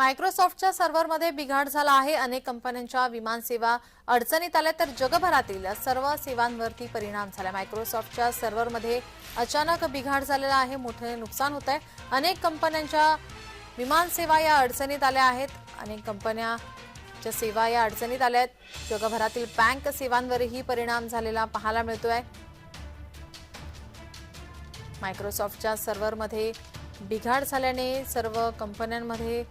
मायक्रोसॉफ्टच्या सर्व्हरमध्ये बिघाड झाला आहे. अनेक कंपन्यांच्या विमान सेवा अडचणीत आल्या तर जगभरातील सर्व सेवांवरती परिणाम झाला. मायक्रोसॉफ्टच्या सर्व्हरमध्ये अचानक बिघाड झालेला आहे मोठे नुकसान होत आहे अनेक कंपन्यांच्या विमान सेवा या अडचणीत आल्या आहेत. अनेक कंपन्याच्या सेवा या अडचणीत आल्या आहेत. जगभरातील बँक सेवांवरही परिणाम झालेला पाहायला मिळतोय. मायक्रोसॉफ्टच्या सर्व्हरमध्ये बिघाड झाल्याने सर्व कंपन्यांमध्ये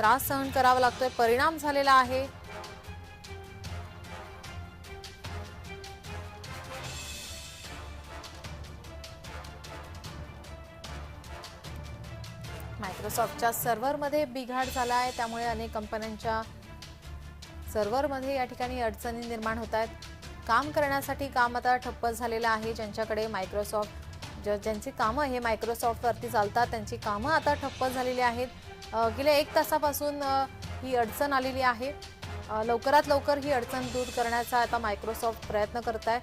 त्रास सहन करावा लागतोय परिणाम झालेला आहे. मायक्रोसॉफ्टच्या सर्व्हरमध्ये बिघाड झाला आहे त्यामुळे अनेक कंपन्यांच्या सर्व्हरमध्ये या ठिकाणी अडचणी निर्माण होत आहेत. काम करण्यासाठी काम आता ठप्प झालेलं आहे ज्यांच्याकडे मायक्रोसॉफ्ट ज्यांची कामं हे मायक्रोसॉफ्टवरती चालतात त्यांची कामं आता ठप्प झालेली आहेत. गेल्या एक तासापासून ही अडचण आलेली आहे. लवकरात लवकर ही अडचण दूर करण्याचा आता मायक्रोसॉफ्ट प्रयत्न करत आहे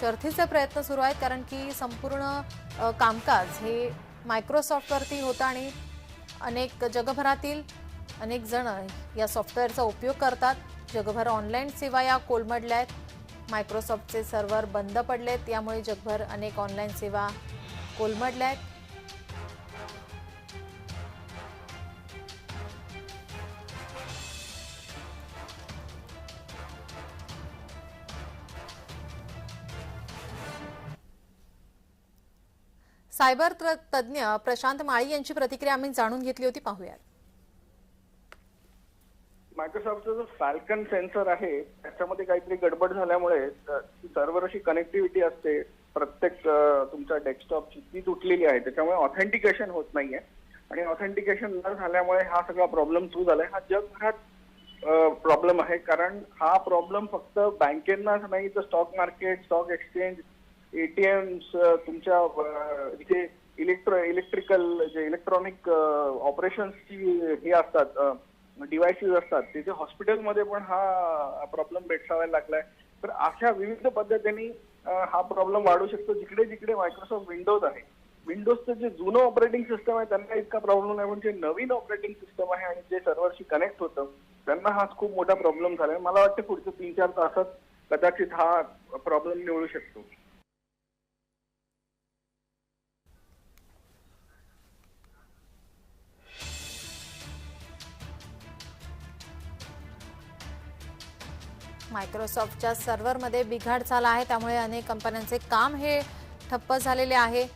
शर्थीचे प्रयत्न सुरू आहेत कारण की संपूर्ण कामकाज हे मायक्रोसॉफ्टवरती होतं आणि अनेक जगभरातील अनेक जण या सॉफ्टवेअरचा उपयोग करतात. जगभर ऑनलाईन सेवा या कोलमडल्या आहेत. मायक्रोसॉफ्टचे सर्व्हर बंद पडलेत यामुळे जगभर अनेक ऑनलाईन सेवा कोलमडल्या आहेत सायबर त्र- तज्ज्ञ प्रशांत माळी यांची प्रतिक्रिया आम्ही जाणून घेतली होती. पाहूयात. मायक्रोसॉफ्टचा जो फॅल्कन सेन्सर आहे त्याच्यामध्ये काहीतरी गडबड झाल्यामुळे सर्व्हर कनेक्टिव्हिटी असते. प्रत्येक तुमच्या डेस्कटॉपची ती तुटलेली आहे. त्याच्यामुळे ऑथेंटिकेशन होत नाहीये. आणि ऑथेंटिकेशन न झाल्यामुळे हा सगळा प्रॉब्लेम सुरू झालाय. हा जगभरात प्रॉब्लेम आहे. कारण हा प्रॉब्लेम फक्त बँकेंनाच नाही तर stock market stock exchange ATM तुमच्या जे इथे इलेक्ट्रो इलेक्ट्रिकल जे इलेक्ट्रॉनिक ऑपरेशन्सची हे असतात. डिव्हायसेस असतात तिथे हॉस्पिटलमध्ये पण हा प्रॉब्लेम भेटसावायला लागलाय. तर अशा विविध पद्धतीने हा प्रॉब्लेम वाढू शकतो जिकडे जिकडे मायक्रोसॉफ्ट विंडोज आहे. विंडोजचं जे जुनं ऑपरेटिंग सिस्टम आहे त्यांना इतका प्रॉब्लेम नाही पण जे नवीन ऑपरेटिंग सिस्टम आहे आणि जे सर्व्हरशी कनेक्ट होतं त्यांना हा खूप मोठा प्रॉब्लेम झालाय. मला वाटतं पुढच्या तीन चार तासात कदाचित हा प्रॉब्लेम निवडू शकतो. मायक्रोसॉफ्टच्या सर्व्हरमध्ये बिघाड झाला आहे. त्यामुळे अनेक कंपन्यांचे काम हे ठप्प झालेले आहे.